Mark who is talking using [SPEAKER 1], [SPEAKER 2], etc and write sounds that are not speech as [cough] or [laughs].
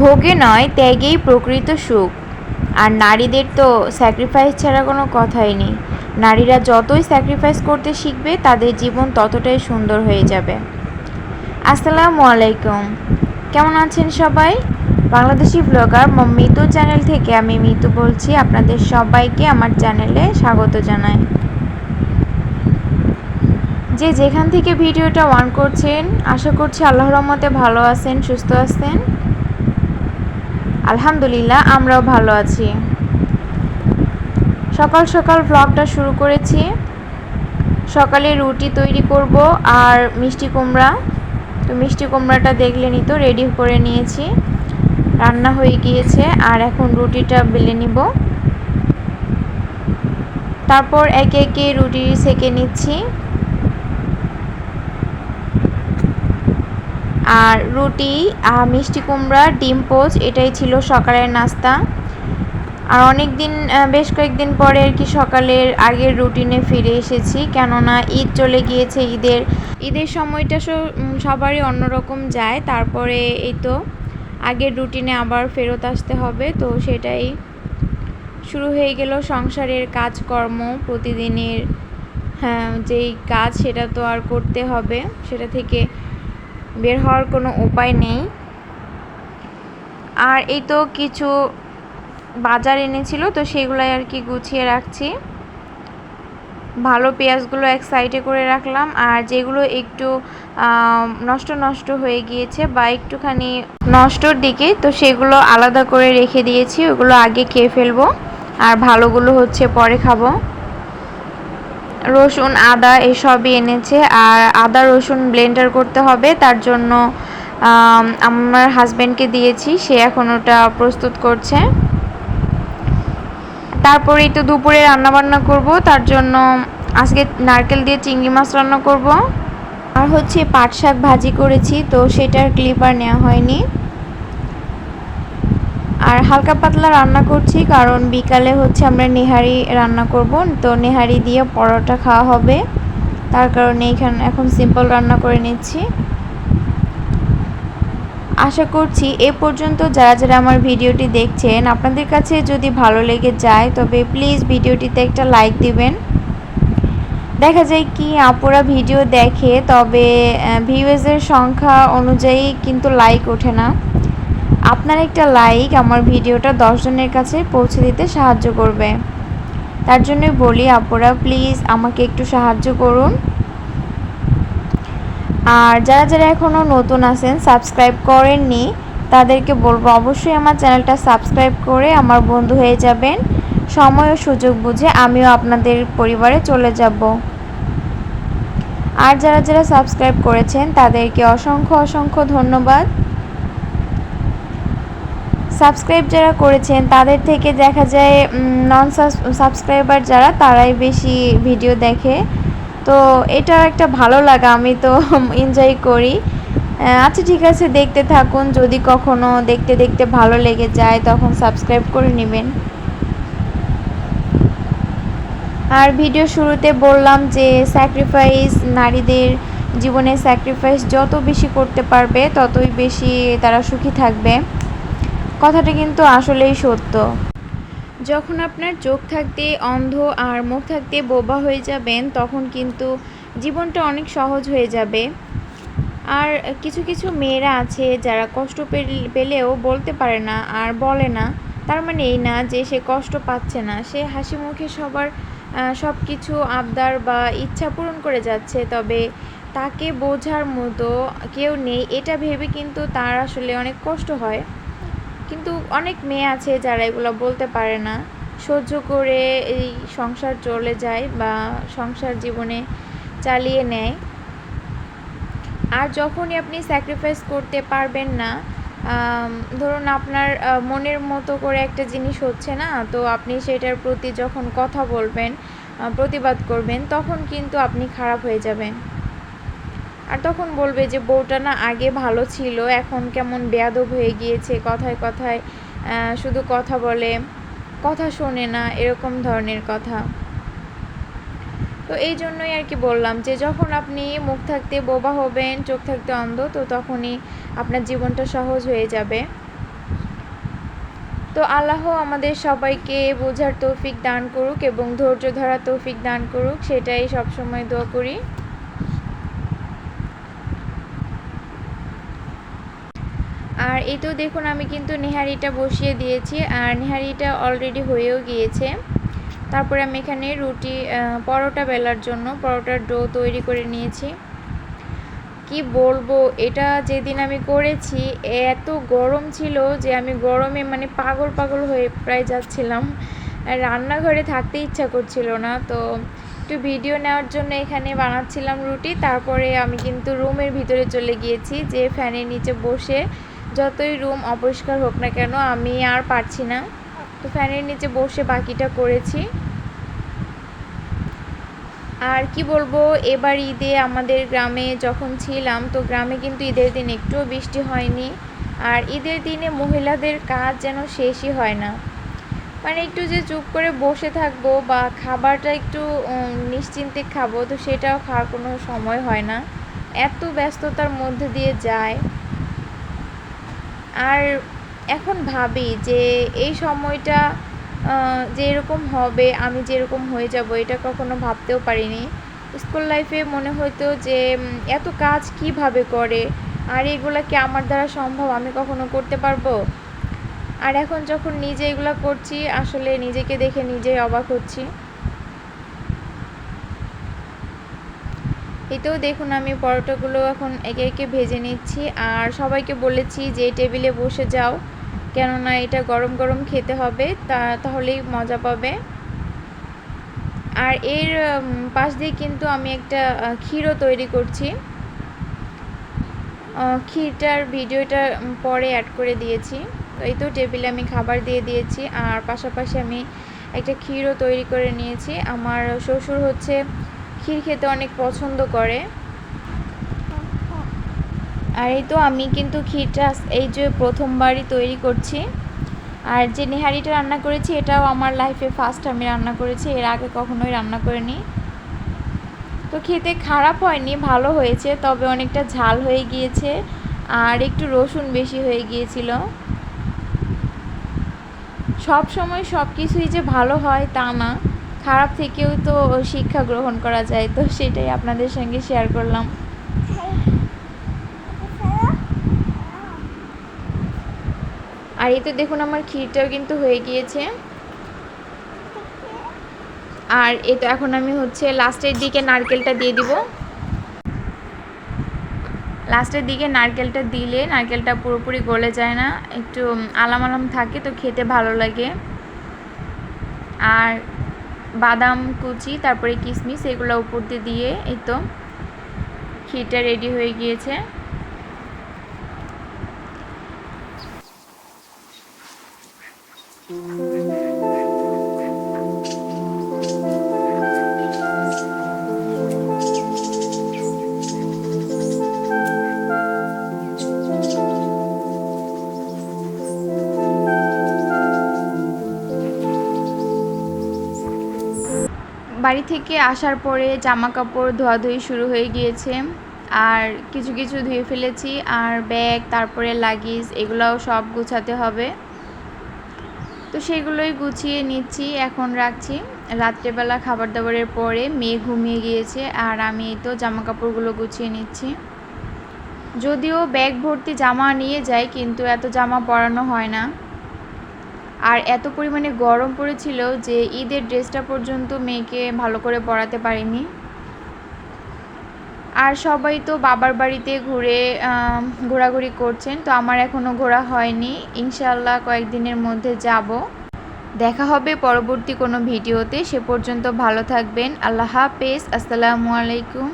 [SPEAKER 1] ভোগে নয়, ত্যাগেই প্রকৃত সুখ। আর নারীদের তো স্যাক্রিফাইস ছাড়া কোনো কথাই নেই। নারীরা যতই স্যাক্রিফাইস করতে শিখবে, তাদের জীবন ততটাই সুন্দর হয়ে যাবে। আসসালামু আলাইকুম। কেমন আছেন সবাই? বাংলাদেশি ব্লগার মিতু চ্যানেল থেকে আমি মিতু বলছি, আপনাদের সবাইকে আমার চ্যানেলে স্বাগত জানাই। যে যেখান থেকে ভিডিওটা অন করছেন, আশা করছি আল্লাহর রহমতে ভালো আছেন, সুস্থ আছেন। আলহামদুলিল্লাহ, আমরাও ভালো আছি। সকাল সকাল ভ্লগটা শুরু করেছি। সকালে রুটি তৈরি করব আর মিষ্টি কুমড়া। তো মিষ্টি কুমড়াটা দেখলেনই তো রেডি করে নিয়েছি। রান্না হয়ে গিয়েছে আর এখন রুটিটা বেলে নিব। তারপর একে একে রুটি সেকে নিচ্ছি। আর রুটি মিষ্টি কুমড়া, ডিম পোচ, এটাই ছিল সকালের নাস্তা। আর অনেক দিন বেশ কয়েকদিন পরে আর কি সকালের আগের রুটিনে ফিরে এসেছি। কেননা ঈদ চলে গিয়েছে ঈদের। ঈদের সময়টা সবারই অন্যরকম যায়। তারপরে এই তো আগের রুটিনে আবার ফেরত আসতে হবে। তো সেটাই শুরু হয়ে গেল সংসারের কাজকর্ম প্রতিদিনের হ্যাঁ যেই কাজ সেটা তো আর করতে হবে। সেটা থেকে বের হওয়ার কোনো উপায় নেই। আর এই তো কিছু বাজার এনেছিল, তো সেগুলাই আর কি গুছিয়ে রাখছি। ভালো পেঁয়াজগুলো এক সাইডে করে রাখলাম, আর যেগুলো একটু নষ্ট নষ্ট হয়ে গিয়েছে বা একটুখানি নষ্টর দিকে, তো সেগুলো আলাদা করে রেখে দিয়েছি, ওগুলো আগে খেয়ে ফেলব। আর ভালোগুলো হচ্ছে পরে খাব। রসুন, আদা এসবই এনেছে আর আদা রসুন ব্লেন্ডার করতে হবে। তার জন্য আমার হাজব্যান্ডকে দিয়েছি। সে এখন ওটা প্রস্তুত করছে। তারপরেই তো দুপুরে রান্না বান্না করব। তার জন্য আজকে নারকেল দিয়ে চিংড়ি মাছ রান্না করব। আর হচ্ছে পাট শাক ভাজি করেছি, তো সেটার ক্লিপ আর নেওয়া হয়নি। আর হালকা পাতলা রান্না করছি, কারণ বিকালে হচ্ছে আমরা নেহারি রান্না করব। তো নেহারি দিয়ে পরোটা খাওয়া হবে। তার কারণে এখানে এখন সিম্পল রান্না করে নিচ্ছি। আশা করছি এ পর্যন্ত যারা যারা আমার ভিডিওটি দেখছেন, আপনাদের কাছে যদি ভালো লেগে যায়, তবে প্লিজ ভিডিওটিতে একটা লাইক দিবেন। দেখা যায় কি, আপুরা ভিডিও দেখে, তবে ভিউজের সংখ্যা অনুযায়ী কিন্তু লাইক ওঠে না। আপনার একটা লাইক আমার ভিডিওটা দশজনের কাছে পৌঁছে দিতে সাহায্য করবে। তার জন্যই বলি, আপুরা প্লিজ আমাকে একটু সাহায্য করুন। আর যারা যারা এখনও নতুন আছেন সাবস্ক্রাইব করেননি, তাদেরকে বলব অবশ্যই আমার চ্যানেলটা সাবস্ক্রাইব করে আমার বন্ধু হয়ে যাবেন। সময় ও সুযোগ বুঝে আমিও আপনাদের পরিবারে চলে যাব। আর যারা যারা সাবস্ক্রাইব করেছেন, তাদেরকে অসংখ্য অসংখ্য ধন্যবাদ। সাবস্ক্রাইব যারা করেছেন, তাদের থেকে দেখা যায় নন সাবস্ক্রাইবার যারা, তারাই বেশি ভিডিও দেখে। তো এটা একটা ভালো লাগা, আমি তো [laughs] এনজয় করি। আচ্ছা ঠিক আছে, দেখতে থাকুন। যদি কখনো দেখতে দেখতে ভালো লেগে যায়, তখন সাবস্ক্রাইব করে নেবেন। আর ভিডিও শুরুতে বললাম যে স্যাক্রিফাইস নারীদের জীবনে স্যাক্রিফাইস যত বেশি করতে পারবে, ততই বেশি তারা সুখী থাকবে। কথাটা কিন্তু আসলেই সত্য। যখন আপনার চোখ থাকতে, অন্ধ আর মুখ থাকতে বোবা হয়ে যাবেন, তখন কিন্তু জীবনটা অনেক সহজ হয়ে যাবে। আর কিছু কিছু মেয়েরা আছে যারা কষ্ট পেলেও বলতে পারে না আর বলে না। তার মানে এই না যে সে কষ্ট পাচ্ছে না। সে হাসি মুখে সবার সব কিছু আবদার বা ইচ্ছা পূরণ করে যাচ্ছে। তবে তাকে বোঝার মতো কেউ নেই। এটা ভেবে কিন্তু তার আসলে অনেক কষ্ট হয়। কিন্তু অনেক মেয়ে আছে যারা এগুলো বলতে পারে না। সহ্য করে এই সংসার চলে যায় বা সংসার জীবনে চালিয়ে নেয়। আর যখনই আপনি স্যাক্রিফাইস করতে পারবেন না ধরুন আপনার মনের মতো করে একটা জিনিস হচ্ছে না, তো আপনি সেটার প্রতি যখন কথা বলবেন প্রতিবাদ করবেন, তখন কিন্তু আপনি খারাপ হয়ে যাবেন। আর তখন বলবে যে বউটা না আগে ভালো ছিল, এখন কেমন বেয়াদব হয়ে গিয়েছে, কথায় কথায় শুধু কথা বলে, কথা শোনে না, এরকম ধরনের কথা। তো এই জন্যই আর কি বললাম যে যখন আপনি মুখ থাকতে বোবা হবেন, চোখ থাকতে অন্ধ, তো তখনই আপনার জীবনটা সহজ হয়ে যাবে। তো আল্লাহ আমাদের সবাইকে বোঝার তৌফিক দান করুক এবং ধৈর্য ধরার তৌফিক দান করুক, সেটাই সবসময় দোয়া করি। আর এই তো দেখুন আমি কিন্তু নেহারিটা বসিয়ে দিয়েছি, আর নেহারিটা অলরেডি হয়েও গিয়েছে। তারপরে আমি এখানে রুটি পরোটা বেলার জন্য পরোটার ডো তৈরি করে নিয়েছি। কি বলব, এটা যেদিন আমি করেছি, এত গরম ছিল যে আমি গরমে মানে পাগল পাগল হয়ে প্রায় যাচ্ছিলাম। রান্নাঘরে থাকতে ইচ্ছা করছিল না, তো একটু ভিডিও নেওয়ার জন্য এখানে বানাচ্ছিলাম রুটি। তারপরে আমি কিন্তু রুমের ভিতরে চলে গিয়েছি, যে ফ্যানের নিচে বসে যতই রুম অপরিষ্কার হোক না কেন, আমি আর পারছি না। তো ফ্যানের নিচে বসে বাকিটা করেছি। আর কি বলব, এবার ঈদে আমাদের গ্রামে যখন ছিলাম, তো গ্রামে কিন্তু ঈদের দিন একটুও বৃষ্টি হয়নি। আর ঈদের দিনে মহিলাদের কাজ যেন শেষই হয় না। মানে একটু যে চুপ করে বসে থাকব বা খাবারটা একটু নিশ্চিন্তে খাব, তো সেটাও খাওয়ার কোনো সময় হয় না। এত ব্যস্ততার মধ্যে দিয়ে যায়। আর এখন ভাবি যে এই সময়টা যে এরকম হবে, আমি যেরকম হয়ে যাব, এটা কখনো ভাবতেও পারিনি। স্কুল লাইফে মনে হতো যে এত কাজ কীভাবে করে? আর এগুলো কি আমার দ্বারা সম্ভব? আমি কখনো করতে পারব? আর এখন যখন নিজে এগুলো করছি, আসলে নিজেকে দেখে নিজেই অবাক হচ্ছি। এতেও দেখুন আমি পরোটাগুলো এখন একে একে ভেজে নিচ্ছি। আর সবাইকে বলেছি যে, টেবিলে বসে যাও। কেননা এটা গরম গরম খেতে হবে, তা তাহলেই মজা পাবে। আর এর পাশ দিয়ে কিন্তু আমি একটা ক্ষীরও তৈরি করছি। ক্ষীরটার ভিডিওটা পরে অ্যাড করে দিয়েছি। তো এই তো টেবিলে আমি খাবার দিয়ে দিয়েছি। আর পাশাপাশি আমি একটা ক্ষীরও তৈরি করে নিয়েছি। আমার শ্বশুর হচ্ছে ক্ষীর খেতে অনেক পছন্দ করে। আর এই তো আমি কিন্তু ক্ষীরটা এই যে প্রথমবারই তৈরি করছি। আর যে নেহারিটা রান্না করেছি, এটাও আমার লাইফে ফার্স্ট আমি রান্না করেছি, এর আগে কখনোই রান্না করিনি। তো খেতে খারাপ হয়নি, ভালো হয়েছে, তবে অনেকটা ঝাল হয়ে গিয়েছে, আর একটু রসুন বেশি হয়ে গিয়েছিল। সব সময় সব কিছুই যে ভালো হয় তা না। খারাপ থেকেও তো শিক্ষা গ্রহণ করা যায়, তো সেটাই আপনাদের সঙ্গে শেয়ার করলাম। আর এই তো দেখুন আমার ক্ষীরটাও কিন্তু হয়ে গিয়েছে। আর এই তো এখন আমি হচ্ছে লাস্টের দিকে নারকেলটা দিয়ে দিব। লাস্টের দিকে নারকেলটা দিলে নারকেলটা পুরোপুরি গলে যায় না, একটু আলাম আলাম থাকে, তো খেতে ভালো লাগে। আর বাদাম কুচি তারপরে কিশমিশ এগুলো উপর দিয়ে দিয়ে এই তো ক্ষীরটা রেডি হয়ে গিয়েছে। বাড়ি থেকে আসার পরে জামা কাপড় ধোয়াধুয়ি শুরু হয়ে গিয়েছে। আর কিছু কিছু ধুয়ে ফেলেছি, আর ব্যাগ, তারপরে লাগেজ, এগুলোও সব গুছাতে হবে। তো সেগুলোই গুছিয়ে নিচ্ছি, এখন রাখছি। রাত্রেবেলা খাবার দাবারের পরে মেয়ে ঘুমিয়ে গিয়েছে, আর আমি তো জামা কাপড়গুলো গুছিয়ে নিচ্ছি। যদিও ব্যাগ ভর্তি জামা নিয়ে যাই কিন্তু এত জামা পরানো হয় না। আর এত পরিমাণে গরম পড়েছিল যে ঈদের ড্রেসটা পর্যন্ত মেয়েকে ভালো করে পরাতে পারিনি। আর সবাই তো বাবার বাড়িতে ঘুরে ঘোরাঘুরি করছেন, তো আমার এখনও ঘোরা হয়নি। ইনশাল্লাহ কয়েকদিনের মধ্যে যাব। দেখা হবে পরবর্তী কোনো ভিডিওতে। সে পর্যন্ত ভালো থাকবেন। আল্লাহ হাফেজ। আসসালামু আলাইকুম।